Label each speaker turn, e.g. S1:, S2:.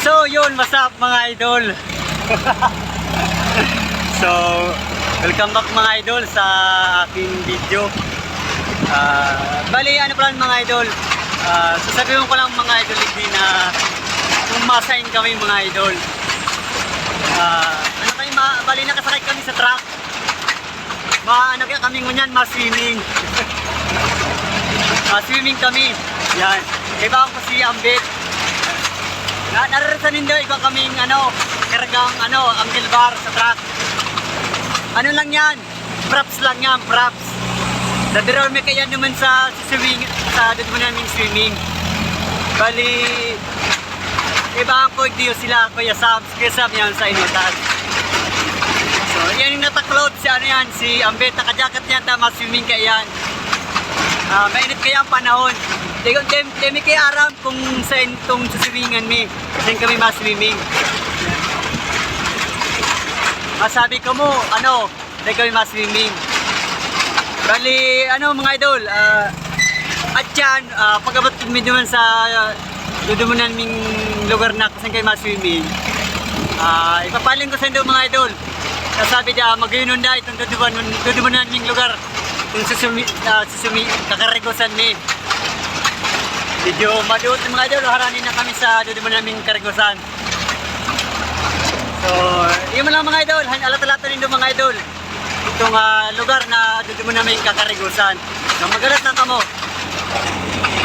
S1: So yun, what's up mga idol? so, welcome back mga idol sa aking video. Ah, bali, ano pala mga idol? Ah, sasabihin ko lang mga idol hindi na umasain kami mga idol. Ah, ano kami, ma bali nakasakay kami sa truck. Ma ano kaya kami ngunyan, ma-swimming. Ma-swimming kami. Yan. Iba ako si Ambit. Na naranasan nindo ikaw kaming ano, kargang ano, angle bar sa truck. Ano lang yan? Props lang yan, props. Dadiraw may kaya naman sa swimming, sa dito namin swimming. Bali, iba ang ko diyo sila, Kuya Sam, Kuya Sam yan sa inutan. So, yan yung nataklot si ano yan, si Ambet, nakajacket niya, tama swimming kaya yan. Ah, mainit kaya ang panahon. Di ko dem demi kay aram kung sa itong suswimingan mi. Kasi kami mas-swimming. Masabi ko mo, ano, di kami mas-swimming. Bali, ano mga idol, ah, at yan, uh, pagkabat kami naman sa uh, dudumanan ming lugar na kasi kayo mas-swimming. Ah, ipapaling ko sa inyo mga idol. Nasabi niya, mag-inon na itong dudumanan ming lugar. Kung susumi, uh, susumi, kakarigosan mi. Medyo maduot mga idol, haranin na kami sa dudumanan ming karigosan. So, yun lang mga idol, alat-alata rin mga idol. Itong ah, lugar na dudumanan ming kakarigusan. So, magalat na kamo.